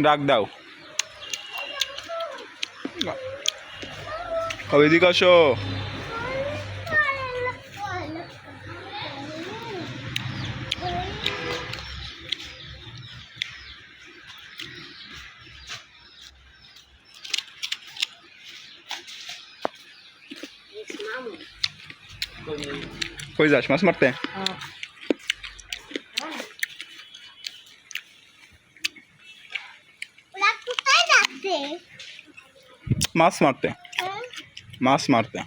ডাক দাও। ও এদিকে আসো? কই যাস মাছ মারতে? ওরা মাছ মারতে? মাছ মারতে।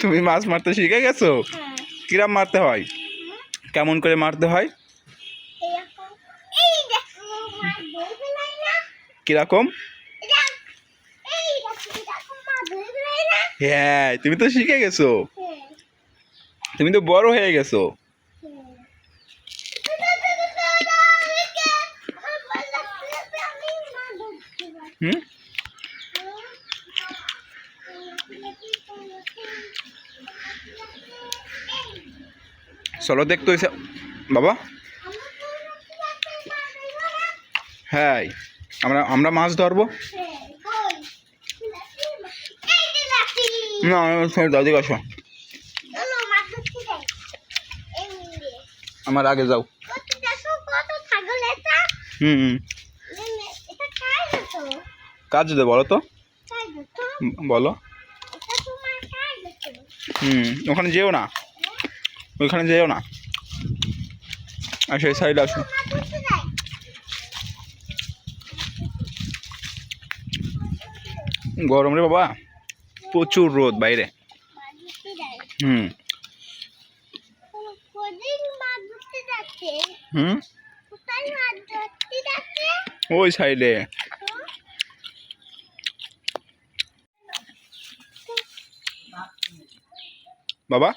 তুমি মাছ মারতে শিখে গেছো? কিরাম মারতে হয়? কেমন করে মারতে হয়? কীরকম? হ্যাঁ তুমি তো শিখে গেছো। তুমি তো বড় হয়ে গেছো। চলো দেখতে হয়েছে বাবা? হ্যাঁ আমরা আমরা মাছ ধরবো। না দাদি আসো। আমার আগে যাও। হুম। কাজ দে, বলো তো। বলো। হুম, ওখানে যেও না। ওইখানে যেও না। আসো, এই সাইডে আসো। গরম রে বাবা। প্রচুর রোদ বাইরে। হুম। হুম? ওই সাইডে বাবা?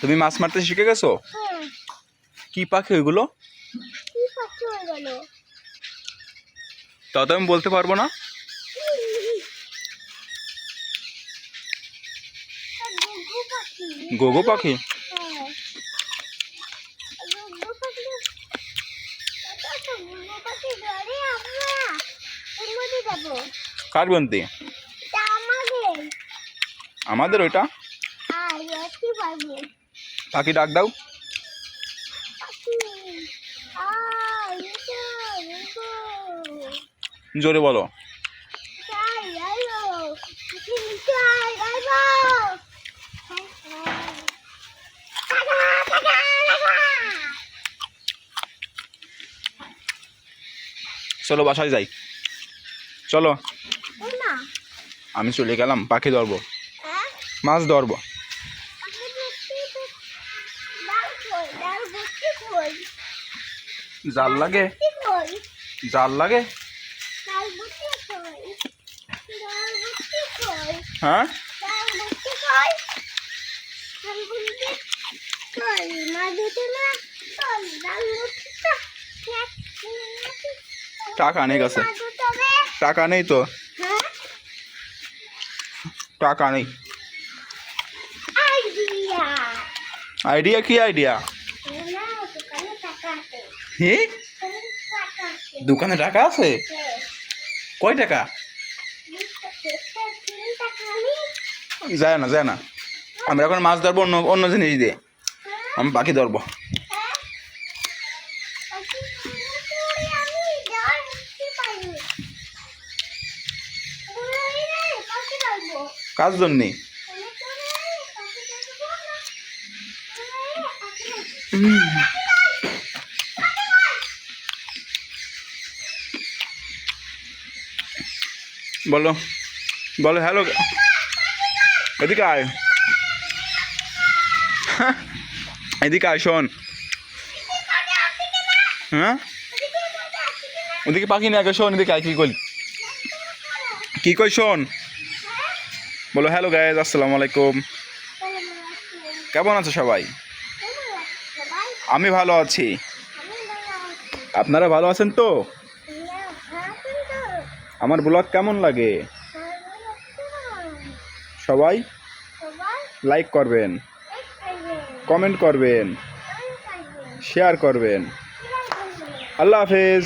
তুমি মাছ মারতে শিখে গেছো? হ্যাঁ কি পাখি ওইগুলো? হয়ে তো আমি বলতে পারব না। গুগু পাখি। গোগো পাখি হ্যাঁ গুগু পাখি এটা তো গুগু পাখি ধরে আমরা এর মধ্যে যাব কার বন্তি এটা আমাদের আমাদের ওইটা। পাখি ডাক দাও। জোরে বলো। চলো বাসায় যাই। চলো। আমি চলে গেলাম পাখি ধরবো। মাছ ধরবো। জাল লাগে? জাল লাগে? হ্যাঁ? টাকা নেই কাছে। টাকা নেই তো? হ্যাঁ? টাকা নেই। আইডিয়া আইডিয়া কি আইডিয়া? না দোকানে টাকা আছে হি দোকানে টাকা আছে? কয় টাকা? যায় না যায় না। আমরা এখন মাছ ধরবো অন্য অন্য জিনিস দিয়ে। আমি পাখি ধরবো। কাজ জন্যে? বলো। বলো, হ্যালো। এদিকে আয়। এদিকে আয়, শোন। হ্যাঁ? ওদিকে পাখি আগে শোন, এদিকে আয়, কি কই কি কই, শোন? বলো, হ্যালো গাইজ আসসালামু আলাইকুম। কেমন আছো সবাই? আমি ভালো আছি। আপনারা ভালো আছেন তো? আমার ব্লগ কেমন লাগে? সবাই লাইক করবেন, কমেন্ট করবেন, শেয়ার করবেন। আল্লাহ হাফেজ।